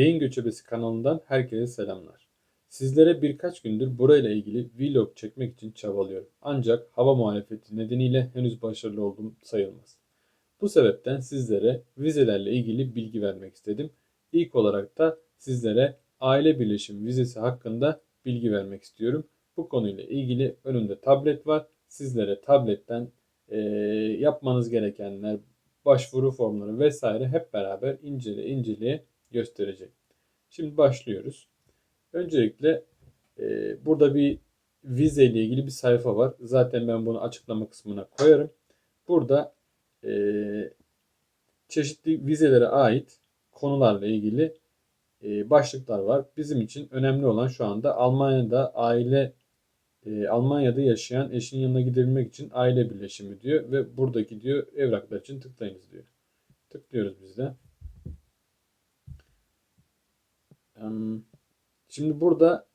Beyin Göçebesi kanalından herkese selamlar. Sizlere birkaç gündür burayla ilgili vlog çekmek için çabalıyorum. Ancak hava muhalefeti nedeniyle henüz başarılı olduğum sayılmaz. Bu sebepten sizlere vizelerle ilgili bilgi vermek istedim. İlk olarak da sizlere aile birleşim vizesi hakkında bilgi vermek istiyorum. Bu konuyla ilgili önümde tablet var. Sizlere tabletten eee, yapmanız gerekenler, başvuru formları vesaire hep beraber incele inceleye gösterecek. Şimdi başlıyoruz. Öncelikle e, burada bir vize ile ilgili bir sayfa var. Zaten ben bunu açıklama kısmına koyarım. Burada e, çeşitli vizelere ait konularla ilgili e, başlıklar var. Bizim için önemli olan şu anda Almanya'da aile e, Almanya'da yaşayan eşin yanına gidebilmek için aile birleşimi diyor ve buradaki diyor evraklar için tıklayınız diyor. Tıklıyoruz biz de. Şimdi burada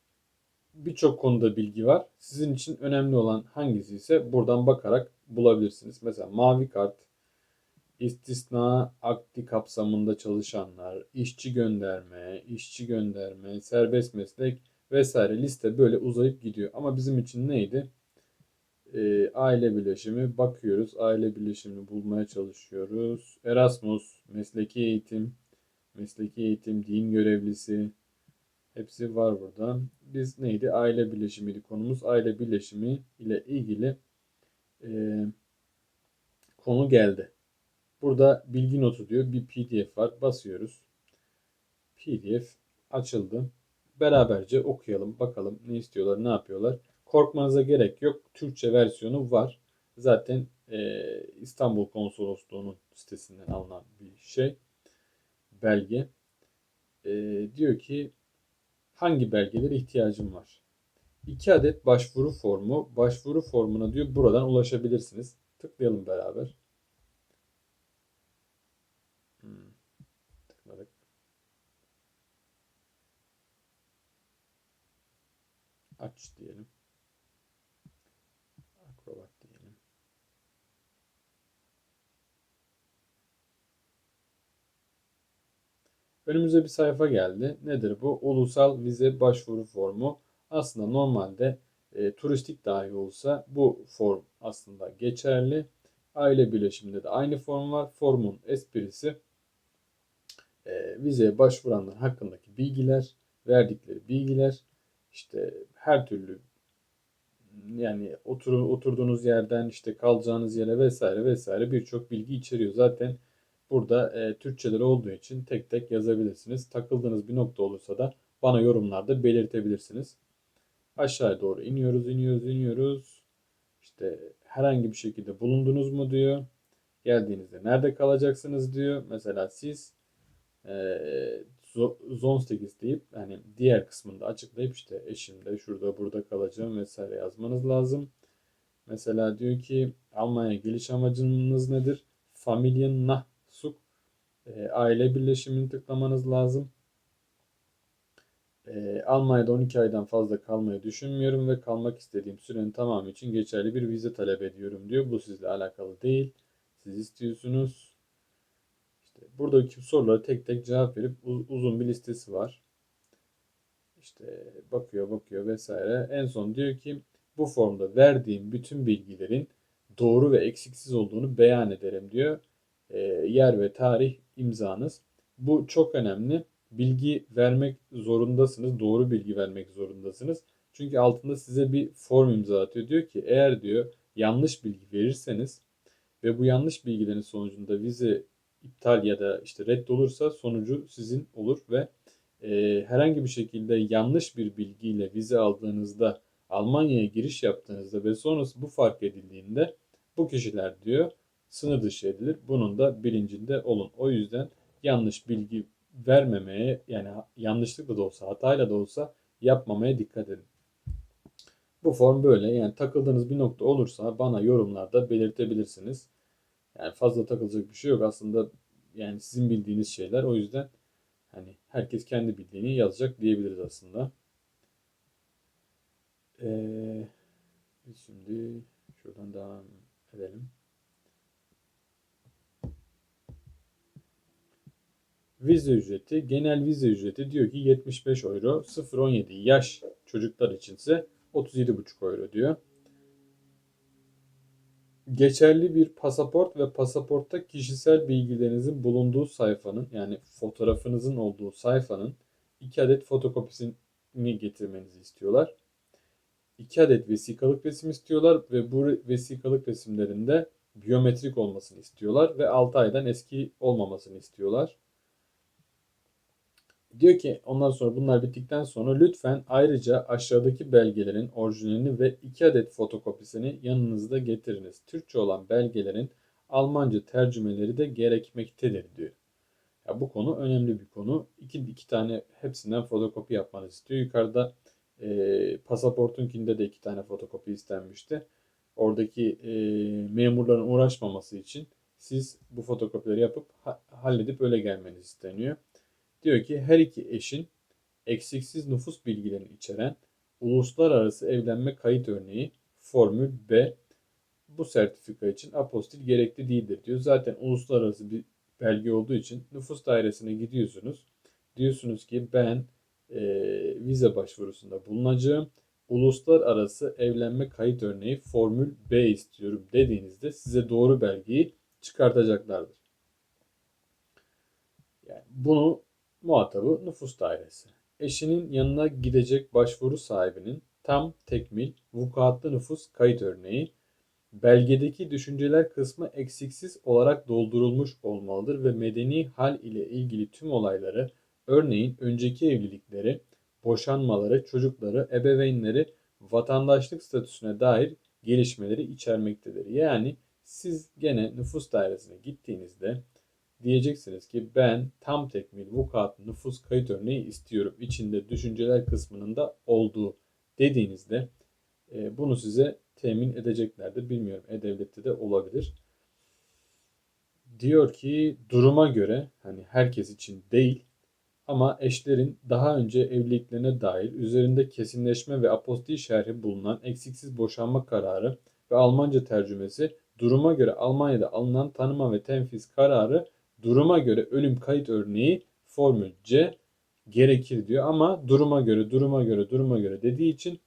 birçok konuda bilgi var. Sizin için önemli olan hangisi ise buradan bakarak bulabilirsiniz. Mesela mavi kart, istisna akdi kapsamında çalışanlar, işçi gönderme, işçi gönderme, serbest meslek vesaire liste böyle uzayıp gidiyor. Ama bizim için neydi? Ee, aile birleşimi bakıyoruz. Aile birleşimini bulmaya çalışıyoruz. Erasmus, mesleki eğitim, mesleki eğitim, din görevlisi, Hepsi var burada. Biz neydi? Aile birleşimiydi konumuz. Aile birleşimi ile ilgili e, konu geldi. Burada bilgi notu diyor. Bir PDF var. Basıyoruz. PDF açıldı. Beraberce okuyalım. Bakalım ne istiyorlar, ne yapıyorlar. Korkmanıza gerek yok. Türkçe versiyonu var. Zaten e, İstanbul Konsolosluğu'nun sitesinden alınan bir şey. Belge. E, diyor ki hangi belgelere ihtiyacım var? 2 adet başvuru formu. Başvuru formuna diyor buradan ulaşabilirsiniz. Tıklayalım beraber. Hmm, Tıkladık. Aç diyelim. Akrobat diyelim. Önümüze bir sayfa geldi. Nedir bu? Ulusal vize başvuru formu. Aslında normalde e, turistik dahi olsa bu form aslında geçerli. Aile birleşiminde de aynı form var. Formun esprisi e, vizeye başvuranlar hakkındaki bilgiler, verdikleri bilgiler, işte her türlü yani otur, oturduğunuz yerden işte kalacağınız yere vesaire vesaire birçok bilgi içeriyor. Zaten Burada e, Türkçeleri olduğu için tek tek yazabilirsiniz. Takıldığınız bir nokta olursa da bana yorumlarda belirtebilirsiniz. Aşağıya doğru iniyoruz, iniyoruz, iniyoruz. İşte herhangi bir şekilde bulundunuz mu diyor. Geldiğinizde nerede kalacaksınız diyor. Mesela siz e, Zone 8 deyip hani diğer kısmında açıklayıp işte eşimde şurada burada kalacağım vesaire yazmanız lazım. Mesela diyor ki Almanya geliş amacınız nedir? Familien nach e, aile birleşimini tıklamanız lazım. E, Almanya'da 12 aydan fazla kalmayı düşünmüyorum ve kalmak istediğim sürenin tamamı için geçerli bir vize talep ediyorum diyor. Bu sizle alakalı değil. Siz istiyorsunuz. İşte buradaki sorulara tek tek cevap verip uzun bir listesi var. İşte bakıyor bakıyor vesaire. En son diyor ki bu formda verdiğim bütün bilgilerin doğru ve eksiksiz olduğunu beyan ederim diyor yer ve tarih imzanız. Bu çok önemli. Bilgi vermek zorundasınız. Doğru bilgi vermek zorundasınız. Çünkü altında size bir form imza atıyor. Diyor ki eğer diyor yanlış bilgi verirseniz ve bu yanlış bilgilerin sonucunda vize iptal ya da işte reddolursa sonucu sizin olur ve e, herhangi bir şekilde yanlış bir bilgiyle vize aldığınızda Almanya'ya giriş yaptığınızda ve sonrası bu fark edildiğinde bu kişiler diyor sınır dışı edilir. Bunun da bilincinde olun. O yüzden yanlış bilgi vermemeye yani yanlışlıkla da olsa hatayla da olsa yapmamaya dikkat edin. Bu form böyle yani takıldığınız bir nokta olursa bana yorumlarda belirtebilirsiniz. Yani fazla takılacak bir şey yok aslında yani sizin bildiğiniz şeyler o yüzden hani herkes kendi bildiğini yazacak diyebiliriz aslında. Ee, şimdi şuradan devam edelim. Vize ücreti, genel vize ücreti diyor ki 75 euro. 0-17 yaş çocuklar içinse 37,5 euro diyor. Geçerli bir pasaport ve pasaportta kişisel bilgilerinizin bulunduğu sayfanın yani fotoğrafınızın olduğu sayfanın 2 adet fotokopisini getirmenizi istiyorlar. 2 adet vesikalık resim istiyorlar ve bu vesikalık resimlerinde biyometrik olmasını istiyorlar ve 6 aydan eski olmamasını istiyorlar. Diyor ki ondan sonra bunlar bittikten sonra lütfen ayrıca aşağıdaki belgelerin orijinalini ve 2 adet fotokopisini yanınızda getiriniz. Türkçe olan belgelerin Almanca tercümeleri de gerekmektedir diyor. Ya bu konu önemli bir konu. İki, iki tane hepsinden fotokopi yapmanızı istiyor. Yukarıda e, pasaportunkinde de iki tane fotokopi istenmişti. Oradaki e, memurların uğraşmaması için siz bu fotokopileri yapıp ha, halledip öyle gelmeniz isteniyor. Diyor ki her iki eşin eksiksiz nüfus bilgilerini içeren uluslararası evlenme kayıt örneği Formül B bu sertifika için apostil gerekli değildir diyor. Zaten uluslararası bir belge olduğu için nüfus dairesine gidiyorsunuz. Diyorsunuz ki ben e, vize başvurusunda bulunacağım. Uluslararası evlenme kayıt örneği Formül B istiyorum dediğinizde size doğru belgeyi çıkartacaklardır. Yani bunu muhatabı nüfus dairesi. Eşinin yanına gidecek başvuru sahibinin tam tekmil vukuatlı nüfus kayıt örneği belgedeki düşünceler kısmı eksiksiz olarak doldurulmuş olmalıdır ve medeni hal ile ilgili tüm olayları örneğin önceki evlilikleri, boşanmaları, çocukları, ebeveynleri, vatandaşlık statüsüne dair gelişmeleri içermektedir. Yani siz gene nüfus dairesine gittiğinizde diyeceksiniz ki ben tam tekmil vukuat nüfus kayıt örneği istiyorum. İçinde düşünceler kısmının da olduğu dediğinizde e, bunu size temin edeceklerdir. Bilmiyorum E-Devlet'te de olabilir. Diyor ki duruma göre hani herkes için değil ama eşlerin daha önce evliliklerine dair üzerinde kesinleşme ve apostil şerhi bulunan eksiksiz boşanma kararı ve Almanca tercümesi duruma göre Almanya'da alınan tanıma ve tenfiz kararı duruma göre ölüm kayıt örneği formül C gerekir diyor ama duruma göre duruma göre duruma göre dediği için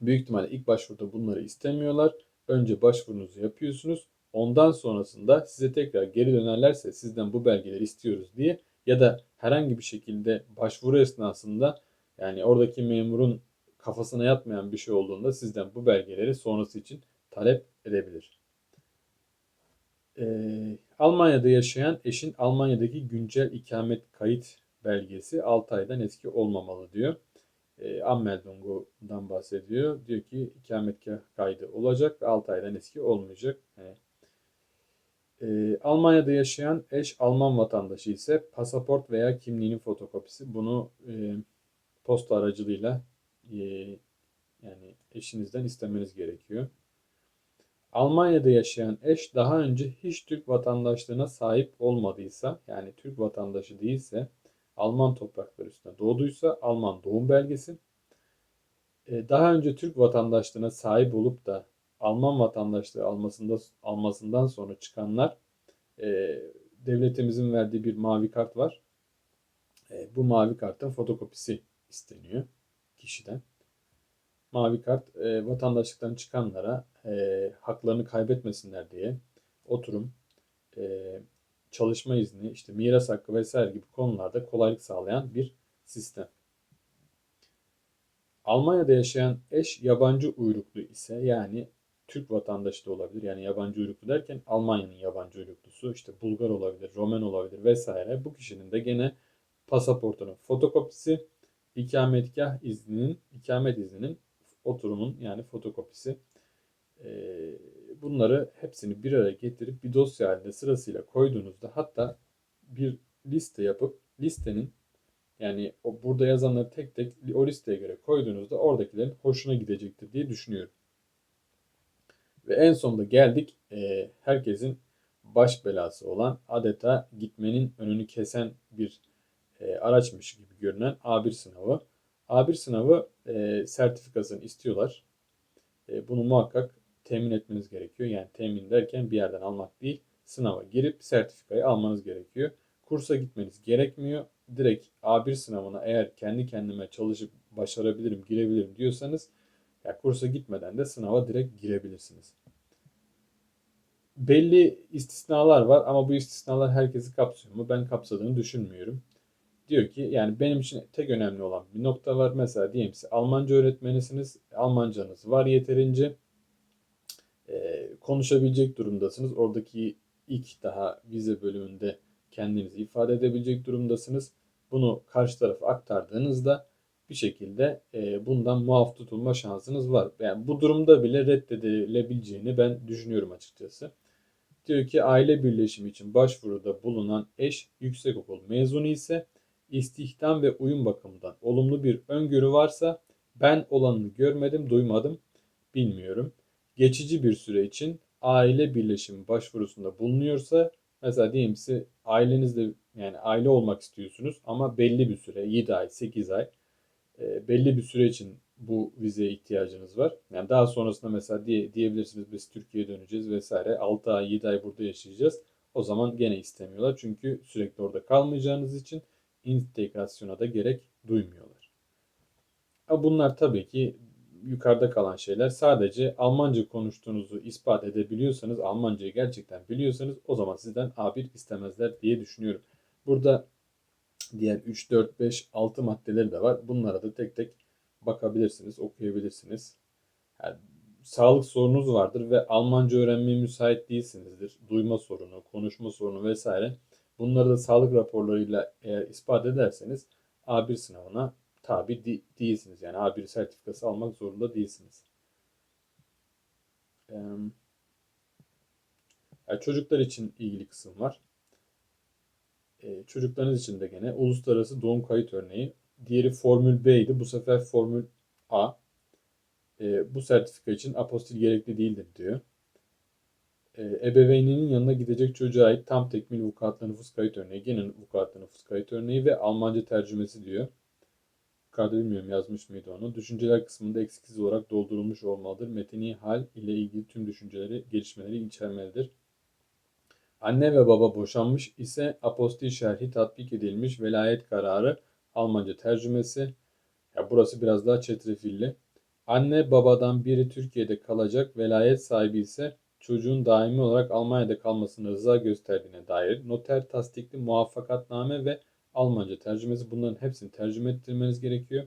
büyük ihtimalle ilk başvuruda bunları istemiyorlar. Önce başvurunuzu yapıyorsunuz. Ondan sonrasında size tekrar geri dönerlerse sizden bu belgeleri istiyoruz diye ya da herhangi bir şekilde başvuru esnasında yani oradaki memurun kafasına yatmayan bir şey olduğunda sizden bu belgeleri sonrası için talep edebilir. Ee, Almanya'da yaşayan eşin Almanya'daki güncel ikamet kayıt belgesi 6 aydan eski olmamalı diyor. E, Anmeldung'dan bahsediyor. Diyor ki ikametgah kaydı olacak ve 6 aydan eski olmayacak. Yani, e, Almanya'da yaşayan eş Alman vatandaşı ise pasaport veya kimliğinin fotokopisi. Bunu e, posta aracılığıyla e, yani eşinizden istemeniz gerekiyor. Almanya'da yaşayan eş daha önce hiç Türk vatandaşlığına sahip olmadıysa yani Türk vatandaşı değilse Alman toprakları üstünde doğduysa Alman doğum belgesi e, daha önce Türk vatandaşlığına sahip olup da Alman vatandaşlığı almasında almasından sonra çıkanlar e, devletimizin verdiği bir mavi kart var. E, bu mavi kartın fotokopisi isteniyor kişiden mavi kart e, vatandaşlıktan çıkanlara e, haklarını kaybetmesinler diye oturum, e, çalışma izni, işte miras hakkı vesaire gibi konularda kolaylık sağlayan bir sistem. Almanya'da yaşayan eş yabancı uyruklu ise yani Türk vatandaşı da olabilir. Yani yabancı uyruklu derken Almanya'nın yabancı uyruklusu işte Bulgar olabilir, Romen olabilir vesaire. Bu kişinin de gene pasaportunun fotokopisi, ikametgah izninin, ikamet izninin oturumun yani fotokopisi. Ee, bunları hepsini bir araya getirip bir dosya halinde sırasıyla koyduğunuzda hatta bir liste yapıp listenin yani o burada yazanları tek tek o listeye göre koyduğunuzda oradakilerin hoşuna gidecektir diye düşünüyorum. Ve en sonunda geldik e, herkesin baş belası olan adeta gitmenin önünü kesen bir e, araçmış gibi görünen A1 sınavı. A1 sınavı e, sertifikasını istiyorlar. E, bunu muhakkak temin etmeniz gerekiyor. Yani temin derken bir yerden almak değil, sınava girip sertifikayı almanız gerekiyor. kursa gitmeniz gerekmiyor. Direkt A1 sınavına eğer kendi kendime çalışıp başarabilirim, girebilirim diyorsanız ya kursa gitmeden de sınava direkt girebilirsiniz. Belli istisnalar var ama bu istisnalar herkesi kapsıyor mu? Ben kapsadığını düşünmüyorum. Diyor ki yani benim için tek önemli olan bir nokta var. Mesela diyelim ki Almanca öğretmenisiniz. Almancanız var yeterince. Ee, konuşabilecek durumdasınız. Oradaki ilk daha vize bölümünde kendinizi ifade edebilecek durumdasınız. Bunu karşı tarafa aktardığınızda bir şekilde e, bundan muaf tutulma şansınız var. Yani bu durumda bile reddedilebileceğini ben düşünüyorum açıkçası. Diyor ki aile birleşimi için başvuruda bulunan eş yüksekokul mezunu ise istihdam ve uyum bakımından olumlu bir öngörü varsa ben olanını görmedim, duymadım, bilmiyorum. Geçici bir süre için aile birleşimi başvurusunda bulunuyorsa mesela diyelim ki ailenizle yani aile olmak istiyorsunuz ama belli bir süre 7 ay, 8 ay e, belli bir süre için bu vizeye ihtiyacınız var. Yani daha sonrasında mesela diye, diyebilirsiniz biz Türkiye'ye döneceğiz vesaire. 6 ay 7 ay burada yaşayacağız. O zaman gene istemiyorlar. Çünkü sürekli orada kalmayacağınız için integrasyona da gerek duymuyorlar. Ama bunlar tabii ki yukarıda kalan şeyler. Sadece Almanca konuştuğunuzu ispat edebiliyorsanız, Almancayı gerçekten biliyorsanız o zaman sizden A1 istemezler diye düşünüyorum. Burada diğer 3, 4, 5, 6 maddeleri de var. Bunlara da tek tek bakabilirsiniz, okuyabilirsiniz. Yani, sağlık sorunuz vardır ve Almanca öğrenmeye müsait değilsinizdir. Duyma sorunu, konuşma sorunu vesaire. Bunları da sağlık raporlarıyla eğer ispat ederseniz A1 sınavına tabi de- değilsiniz. Yani A1 sertifikası almak zorunda değilsiniz. Ee, yani çocuklar için ilgili kısım var. Ee, çocuklarınız için de gene uluslararası doğum kayıt örneği. Diğeri Formül B idi. Bu sefer Formül A. Ee, bu sertifika için apostil gerekli değildir diyor. Ee, ebeveyninin yanına gidecek çocuğa ait tam tekmil vukuatlı nüfus kayıt örneği, gene vukuatlı nüfus kayıt örneği ve Almanca tercümesi diyor. Yukarıda bilmiyorum yazmış mıydı onu. Düşünceler kısmında eksiksiz olarak doldurulmuş olmalıdır. Metni hal ile ilgili tüm düşünceleri, gelişmeleri içermelidir. Anne ve baba boşanmış ise apostil şerhi tatbik edilmiş velayet kararı Almanca tercümesi. Ya burası biraz daha çetrefilli. Anne babadan biri Türkiye'de kalacak velayet sahibi ise çocuğun daimi olarak Almanya'da kalmasına rıza gösterdiğine dair noter tasdikli muvaffakatname ve Almanca tercümesi bunların hepsini tercüme ettirmeniz gerekiyor.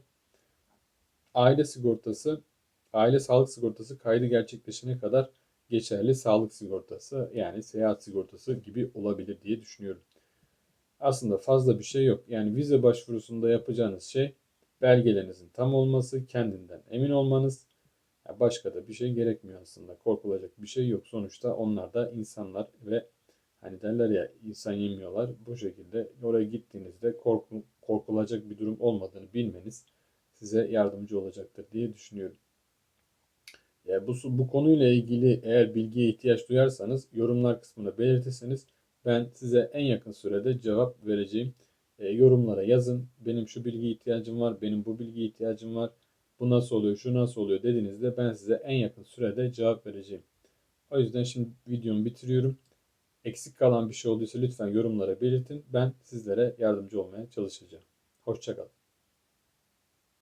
Aile sigortası, aile sağlık sigortası kaydı gerçekleşene kadar geçerli sağlık sigortası yani seyahat sigortası gibi olabilir diye düşünüyorum. Aslında fazla bir şey yok. Yani vize başvurusunda yapacağınız şey belgelerinizin tam olması, kendinden emin olmanız. Başka da bir şey gerekmiyor aslında. Korkulacak bir şey yok. Sonuçta onlar da insanlar ve hani derler ya insan yemiyorlar. Bu şekilde oraya gittiğinizde korku, korkulacak bir durum olmadığını bilmeniz size yardımcı olacaktır diye düşünüyorum. Yani bu, bu konuyla ilgili eğer bilgiye ihtiyaç duyarsanız yorumlar kısmına belirtirseniz ben size en yakın sürede cevap vereceğim. E, yorumlara yazın. Benim şu bilgiye ihtiyacım var, benim bu bilgiye ihtiyacım var. Bu nasıl oluyor, şu nasıl oluyor dediğinizde ben size en yakın sürede cevap vereceğim. O yüzden şimdi videomu bitiriyorum. Eksik kalan bir şey olduysa lütfen yorumlara belirtin. Ben sizlere yardımcı olmaya çalışacağım. Hoşçakalın.